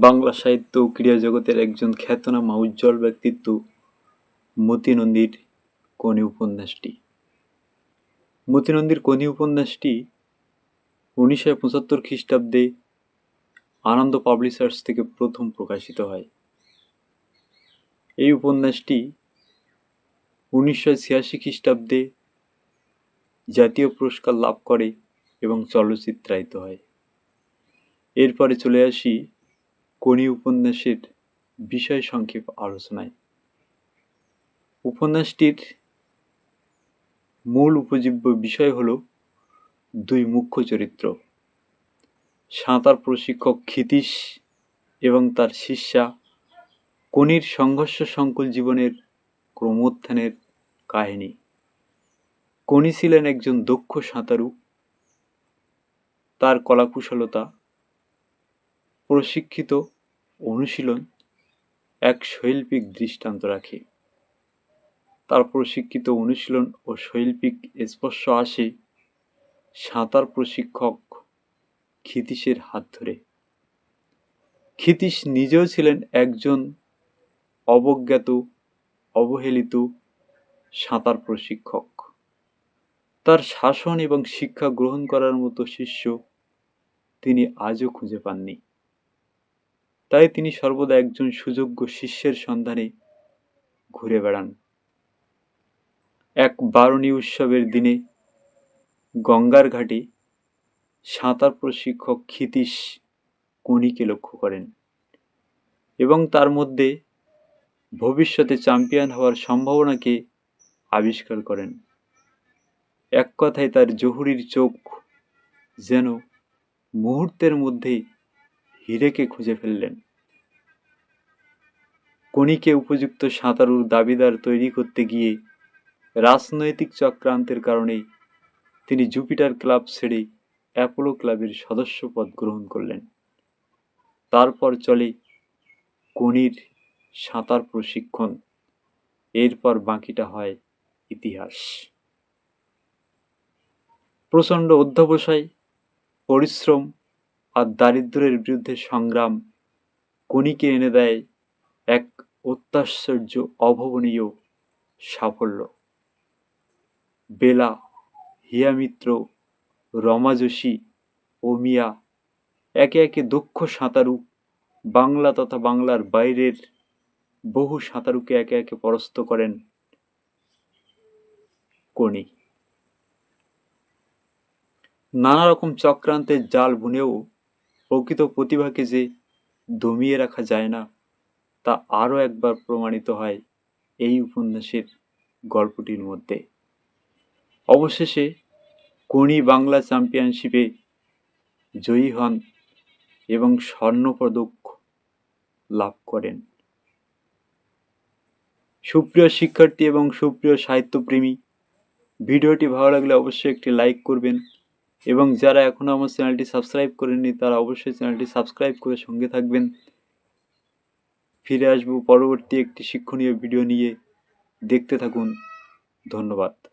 বাংলা সাহিত্য ও ক্রীড়া জগতের একজন খ্যাতনামা উজ্জ্বল ব্যক্তিত্ব মতি নন্দীর কোনি উপন্যাসটি। মতি নন্দীর কোনি উপন্যাসটি উনিশশো পঁচাত্তর খ্রিস্টাব্দে আনন্দ পাবলিশার্স থেকে প্রথম প্রকাশিত হয়। এই উপন্যাসটি উনিশশো ছিয়াশি খ্রিস্টাব্দে জাতীয় পুরস্কার লাভ করে এবং চলচ্চিত্রায়িত হয়। এরপরে চলে আসি কোনি উপন্যাসের বিষয় সংক্ষেপ আলোচনায়। উপন্যাসটির মূল উপজীব্য বিষয় হল দুই মুখ্য চরিত্র। সাঁতার প্রশিক্ষক ক্ষিতীশ এবং তার শিষ্যা কোনির সংঘর্ষ সংকুল জীবনের ক্রমোত্থানের কাহিনী। কোনি ছিলেন একজন দক্ষ সাঁতারু। তার কলাকুশলতা প্রশিক্ষিত, অনুশীলন এক শৈল্পিক দৃষ্টান্ত রাখে। তার প্রশিক্ষিত অনুশীলন ও শৈল্পিক স্পর্শ আসে সাঁতার প্রশিক্ষক ক্ষিতীশের হাত ধরে। ক্ষিতীশ নিজেও ছিলেন একজন অবজ্ঞাত, অবহেলিত সাঁতার প্রশিক্ষক। তার শাসন এবং শিক্ষা গ্রহণ করার মতো শিষ্য তিনি আজও খুঁজে পাননি। তাই তিনি সর্বদা একজন সুযোগ্য শিষ্যের সন্ধানে ঘুরে বেড়ান। এক বারণী উৎসবের দিনে গঙ্গার ঘাটে সাঁতার প্রশিক্ষক ক্ষিতীশ কণিকে লক্ষ্য করেন এবং তার মধ্যে ভবিষ্যতে চ্যাম্পিয়ন হওয়ার সম্ভাবনাকে আবিষ্কার করেন। এক কথায় তার জহুরির চোখ যেন মুহূর্তের মধ্যেই হিরেকে খুঁজে ফেললেন। কণিকে উপযুক্ত সাঁতারুর দাবিদার তৈরি করতে গিয়ে রাজনৈতিক চক্রান্তের কারণে তিনি জুপিটার ক্লাব ছেড়ে অ্যাপোলো ক্লাবের সদস্য পদ গ্রহণ করলেন। তারপর চলে কনির সাঁতার প্রশিক্ষণ। এরপর বাকিটা হয় ইতিহাস। প্রচণ্ড অধ্যবসায়, পরিশ্রম আর দারিদ্র্যের বিরুদ্ধে সংগ্রাম কণিকে এনে দেয় এক অত্যাশ্চর্য অভাবনীয় সাফল্য। বেলা হিয়ামিত্র রমা যোশী ও মিয়া একে একে দক্ষ সাঁতারু, বাংলা তথা বাংলার বাইরের বহু সাঁতারুকে একে একে পরাস্ত করেন কণি। নানা রকম চক্রান্তের জাল বুনেও প্রকৃত প্রতিভাকে যে দমিয়ে রাখা যায় না, তা আরও একবার প্রমাণিত হয় এই উপন্যাসের গল্পটির মধ্যে। অবশেষে কোনি বাংলা চ্যাম্পিয়নশিপে জয়ী হন এবং স্বর্ণপদক লাভ করেন। সুপ্রিয় শিক্ষার্থী এবং সুপ্রিয় সাহিত্যপ্রেমী, ভিডিওটি ভালো লাগলে অবশ্যই একটি লাইক করবেন এবং যারা এখনও আমার চ্যানেলটি সাবস্ক্রাইব করেননি, তারা অবশ্যই চ্যানেলটি সাবস্ক্রাইব করে সঙ্গে থাকবেন। ফিরে আসব পরবর্তী একটি শিক্ষণীয় ভিডিও নিয়ে। দেখতে থাকুন। ধন্যবাদ।